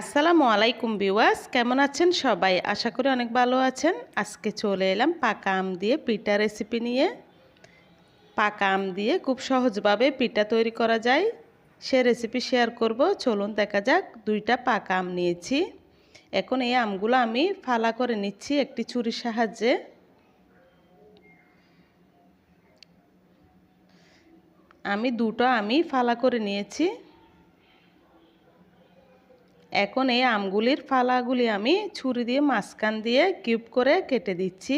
আসসালামু আলাইকুম বিওয়াস কেমন আছেন সবাই? আশা করি অনেক ভালো আছেন। আজকে চলে এলাম পাকা আম দিয়ে পিঠা রেসিপি নিয়ে। পাকা আম দিয়ে খুব সহজভাবে পিঠা তৈরি করা যায়। সে রেসিপি শেয়ার করব। চলুন দেখা যাক, দুইটা পাকা আম নিয়েছি। এখন এই আমগুলো আমি ফালা করে নিচ্ছি একটি ছুরির সাহায্যে। আমি দুটো আমি ফালা করে নিয়েছি। এখন এই আমগুলির ফালাগুলি আমি ছুরি দিয়ে মাঝখান দিয়ে কিউব করে কেটে দিচ্ছি।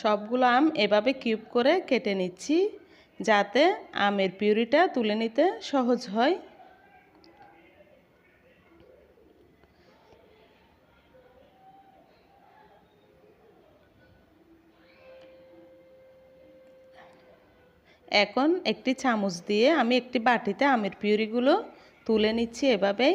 সবগুলো আম এভাবে কিউব করে কেটে নিচ্ছি যাতে আমের পিউরিটা তুলে নিতে সহজ হয়। এখন একটি চামচ দিয়ে আমি একটি বাটিতে আমের পিউরিগুলো তুলে নিচ্ছি এভাবেই।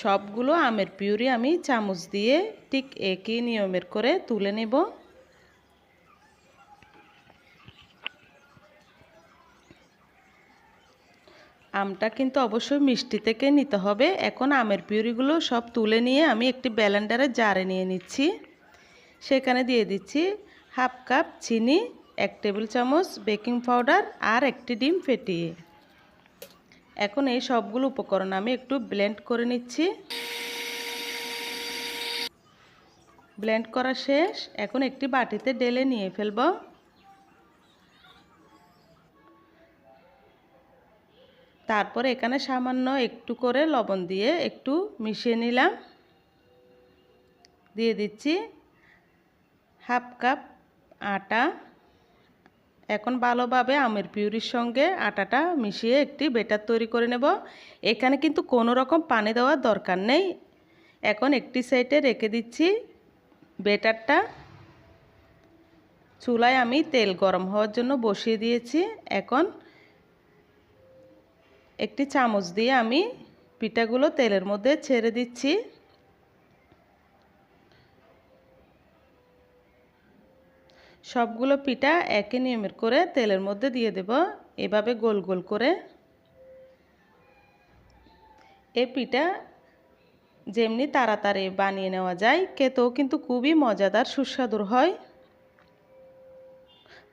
সবগুলো আমের পিউরি আমি চামচ দিয়ে ঠিক একই নিয়মের করে তুলে নেব। আমটা কিন্তু অবশ্যই মিষ্টি থেকে নিতে হবে। এখন আমের পিউরিগুলো সব তুলে নিয়ে আমি একটি ব্যালেন্ডারে জারে নিয়ে নিচ্ছি। সেখানে দিয়ে দিচ্ছি হাফ কাপ চিনি, এক টেবিল চামচ বেকিং পাউডার আর একটি ডিম ফেটিয়ে। এখন এই সবগুলো উপকরণ আমি একটু ব্লেন্ড করে নিচ্ছি। ব্লেন্ড করা শেষ। এখন একটি বাটিতে ডেলে নিয়ে ফেলব। তারপর এখানে সামান্য একটু করে লবণ দিয়ে একটু মিশিয়ে নিলাম। দিয়ে দিচ্ছি হাফ কাপ আটা। এখন ভালোভাবে আমের পিউরির সঙ্গে আটাটা মিশিয়ে একটি বেটার তৈরি করে নেব। এখানে কিন্তু কোনো রকম পানি দেওয়ার দরকার নেই। এখন একটি সাইডে রেখে দিচ্ছি বেটারটা। চুলায় আমি তেল গরম হওয়ার জন্য বসিয়ে দিয়েছি। এখন একটি চামচ দিয়ে আমি পিঠাগুলো তেলের মধ্যে ছেড়ে দিচ্ছি। সবগুলো পিঠা একই নিয়মের করে তেলের মধ্যে দিয়ে দেব। এভাবে গোল গোল করে। এ পিঠা যেমনি তাড়াতাড়ি বানিয়ে নেওয়া যায়, খেতেও কিন্তু খুবই মজাদার, সুস্বাদুর হয়।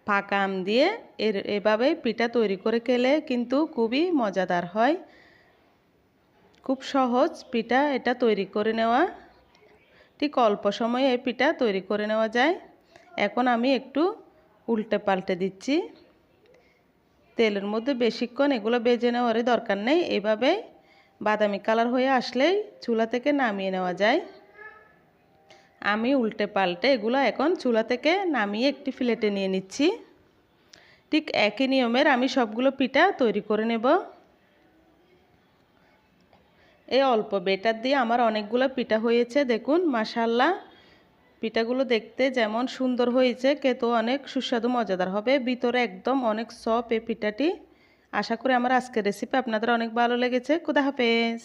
পাকা আম দিয়ে এর এভাবে পিঠা তৈরি করে খেলে কিন্তু খুবই মজাদার হয়। খুব সহজ পিঠা এটা তৈরি করে নেওয়া। ঠিক অল্প সময়ে এই পিঠা তৈরি করে নেওয়া যায়। এখন আমি একটু উল্টে পাল্টে দিচ্ছি। তেলের মধ্যে বেশিক্ষণ এগুলো বেজে নেওয়ারই দরকার নেই। এভাবেই বাদামি কালার হয়ে আসলেই চুলা থেকে নামিয়ে নেওয়া যায়। আমি উল্টে পাল্টে এগুলো এখন চুলা থেকে নামিয়ে একটি প্লেটে নিয়ে নিচ্ছি। ঠিক একই নিয়মের আমি সবগুলো পিঠা তৈরি করে নেব। এই অল্প বেটার দিয়ে আমার অনেকগুলো পিঠা হয়েছে, দেখুন মাসাল্লাহ পিঠাগুলো দেখতে যেমন সুন্দর হয়েছে, খেতেও অনেক সুস্বাদু, মজাদার হবে। ভিতরে একদম অনেক সফট এই পিঠাটি। আশা করি আমার আজকের রেসিপি আপনাদের অনেক ভালো লেগেছে। খুদা হাফেজ।